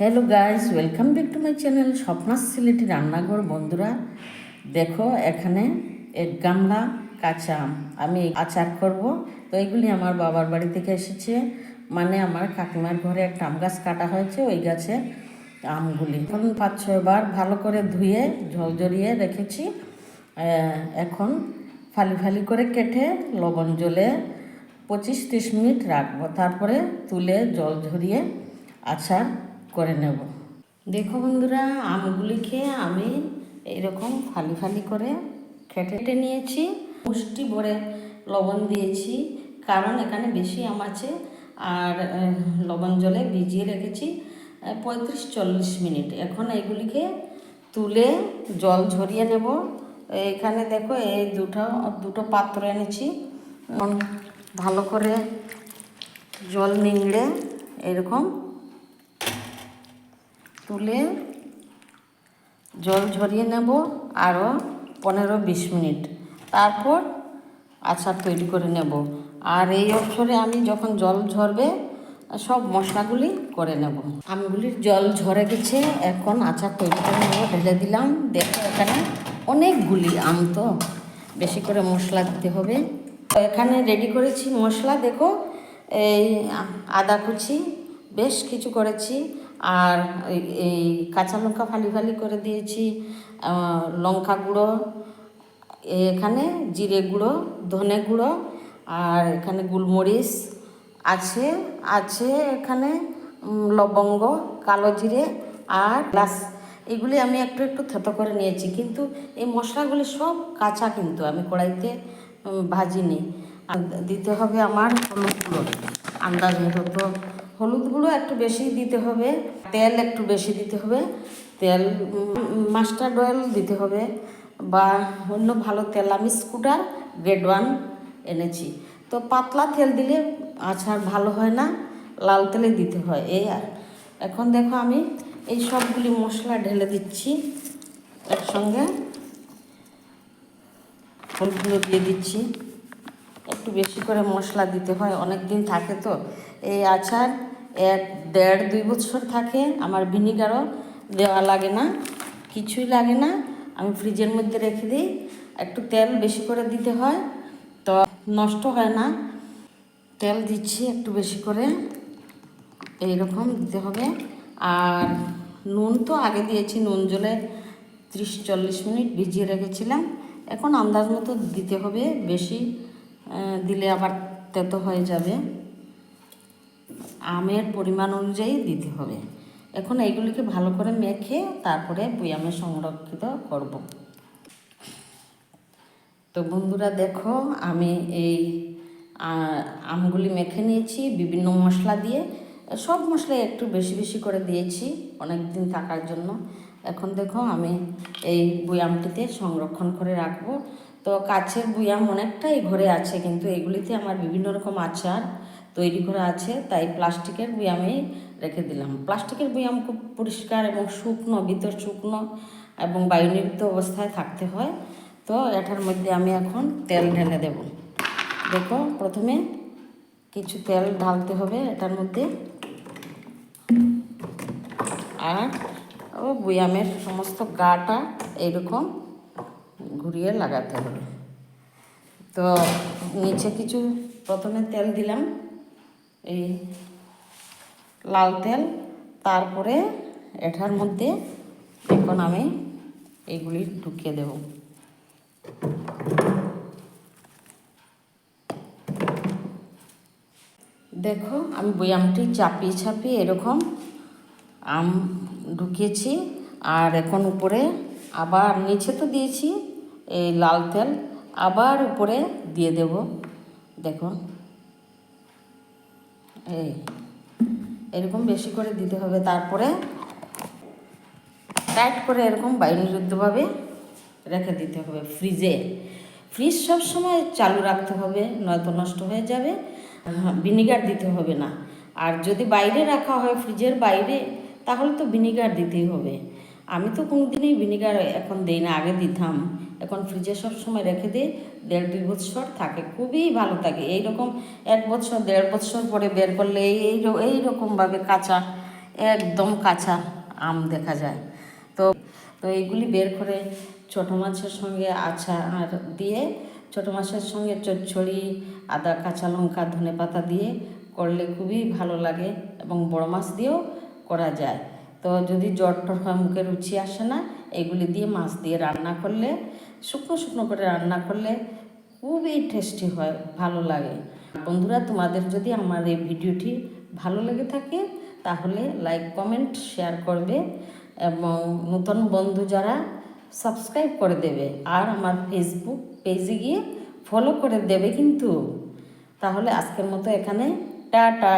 Hello guys welcome back to my channel স্বপ্নাস Sylheti রান্নাঘর বন্ধুরা। দেখো, এখানে এক গামলা, কাঁচা। আম আমি আচার করব। তো এগুলি আমার বাবার বাড়ি থেকে এসেছে। মানে আমার কাকিমার ঘরে একটা আম গাছ কাটা হয়েছে, ওই গাছে আমগুলি। এখন পাঁচ ছয়বার ভালো করে ধুয়ে জল জড়িয়ে রেখেছি। এখন ফালি ফালি করে কেটে, লবণ জলে পঁচিশ তিরিশ মিনিট রাখব। তারপরে তুলে জল ঝরিয়ে আচার করে নেব। দেখো বন্ধুরা আমগুলিকে আমি এরকম ফালি ফালি করে খেটে কেটে নিয়েছি। মুষ্টি ভরে লবণ দিয়েছি, কারণ এখানে বেশি আম আছে। আর লবণ জলে ভিজিয়ে রেখেছি পঁয়ত্রিশ চল্লিশ মিনিট। এখন এগুলিকে তুলে জল ঝরিয়ে নেব। এখানে দেখো এই দুটো দুটো পাত্র এনেছি। ভালো করে জল নিংড়ে এরকম তুলে জল ঝরিয়ে নেব আরও পনেরো বিশ মিনিট। তারপর আচার তৈরি করে নেব। আর এই অবসরে আমি যখন জল ঝরবে, সব মশলাগুলি করে নেব। আমগুলির জল ঝরে গেছে, এখন আচার তৈরি করে নেব, ঢেলে দিলাম। দেখো, এখানে অনেকগুলি আম তো, বেশি করে মশলা দিতে হবে। তো এখানে রেডি করেছি মশলা, দেখো, এই আদা কুচি, বেশ কিছু করেছি। আর এই- কাঁচা লঙ্কা ফালি ফালি করে দিয়েছি লঙ্কা গুঁড়ো, এখানে জিরে গুঁড়ো, ধনে গুঁড়ো, আর এখানে গোলমরিচ আছে আছে এখানে লবঙ্গ, কালো জিরে আর গ্লাস এগুলি আমি একটু একটু থেতো করে নিয়েছি, কিন্তু এই মশলাগুলি সব কাঁচা কিন্তু, আমি কড়াইতে ভাজিনি। দিতে হবে আমার হলুদ গুঁড়ো। আন্দাজ মতো হলুদ গুঁড়ো একটু বেশি দিতে হবে, তেল একটু বেশি দিতে হবে, তেল মাস্টার্ড অয়েল দিতে হবে বা অন্য ভালো তেল, আমি স্কুটার গ্রেড ওয়ান এনেছি। তো পাতলা তেল দিলে আচার ভালো হয় না, লাল তেলে দিতে হয়, এই আর। এখন দেখো আমি এই সবগুলি মশলা ঢেলে দিচ্ছি একসঙ্গে। হলুদগুলো দিয়ে দিচ্ছি। একটু বেশি করে মশলা দিতে হয় অনেক দিন থাকে তো, এই আচার এক দেড় দুই বছর থাকে, আমার ভিনিগারও দেওয়া লাগে না, কিছুই লাগে না। আমি ফ্রিজের মধ্যে রেখে দিই, একটু তেল বেশি করে দিতে হয়, তো নষ্ট হয় না। তেল দিচ্ছি একটু বেশি করে, এইরকম দিতে হবে। আর নুন তো আগে দিয়েছি, নুন জলে ত্রিশ চল্লিশ মিনিট ভিজিয়ে রেখেছিলাম। এখন আন্দাজ মতো দিতে হবে, বেশি দিলে আবার তেতো হয়ে যাবে। আমের পরিমাণ অনুযায়ী দিতে হবে। এখন এইগুলিকে ভালো করে মেখে তারপরে বয়ামে সংরক্ষিত করব। তো বন্ধুরা দেখো, আমি এই আমগুলি মেখে নিয়েছি, বিভিন্ন মশলা দিয়ে। সব মশলা একটু বেশি বেশি করে দিয়েছি অনেক দিন থাকার জন্য। এখন দেখো, আমি এই বুয়ামটিতে সংরক্ষণ করে রাখব। তো কাছের বুয়াম অনেকটাই ঘরে আছে, কিন্তু এগুলিতে আমার বিভিন্ন রকম আচার তৈরি করা আছে, তাই প্লাস্টিকের বুয়ামেই রেখে দিলাম। প্লাস্টিকের বুয়াম খুব পরিষ্কার এবং শুকনো, ভিতর শুকনো এবং বায়ুনির্গত অবস্থায় থাকতে হয়। তো এটার মধ্যে আমি এখন তেল ঢেলে দেব। দেখো, প্রথমে কিছু তেল ঢালতে হবে এটার মধ্যে। আর, ও বুয়ামের সমস্ত গাটা এইরকম ঘুরিয়ে লাগাতে হবে। তো নিচে কিছু, প্রথমে তেল দিলাম। এই লাল তেল, তারপরে এটার মধ্যে এখন আমি এইগুলি ঢুকিয়ে দেব। দেখো আমি বয়ামটি চাপিয়ে চাপিয়ে এরকম আম ঢুকিয়েছি, আর এখন উপরে আবার নিচে তো দিয়েছি এই লাল তেল, আবার উপরে দিয়ে দেব। দেখো এই, এরকম বেশি করে দিতে হবে, তারপরে টাইট করে এরকম বায়ুনিরুদ্ধভাবে রেখে দিতে হবে ফ্রিজে। ফ্রিজ সবসময় চালু রাখতে হবে, নয়তো নষ্ট হয়ে যাবে, ভিনিগার দিতে হবে না। আর যদি বাইরে রাখা হয় ফ্রিজের বাইরে, তাহলে তো ভিনিগার দিতেই হবে। আমি তো কোনোদিনই ভিনিগার এখন দিই না, আগে দিতাম। এখন ফ্রিজে সব সময় রেখে দিই, দেড় দুই বছর থাকে, খুবই ভালো থাকে। এইরকম এক বছর, দেড় বছর পরে বের করলে এই এই রকমভাবে কাঁচা, একদম কাঁচা আম দেখা যায়। তো তো এইগুলি বের করে ছোটো মাছের সঙ্গে আচার দিয়ে, ছোটো মাছের সঙ্গে চচ্ছড়ি আদা, কাঁচা লঙ্কা ধনে পাতা দিয়ে করলে খুবই ভালো লাগে এবং বড় মাছ দিয়েও করা যায়। তো যদি জ্বর টর হয়, মুখে রুচি আসে না, এগুলি দিয়ে মাছ দিয়ে রান্না করলে, শুকনো শুকনো করে রান্না করলে খুবই টেস্টি হয়, ভালো লাগে। বন্ধুরা, তোমাদের যদি আমার এই ভিডিওটি ভালো লেগে থাকে, তাহলে লাইক কমেন্ট শেয়ার করবে এবং নতুন বন্ধু যারা সাবস্ক্রাইব করে দেবে, আর আমার ফেসবুক পেজে গিয়ে ফলো করে দেবে কিন্তু। তাহলে আজকের মতো এখানে, টাটা!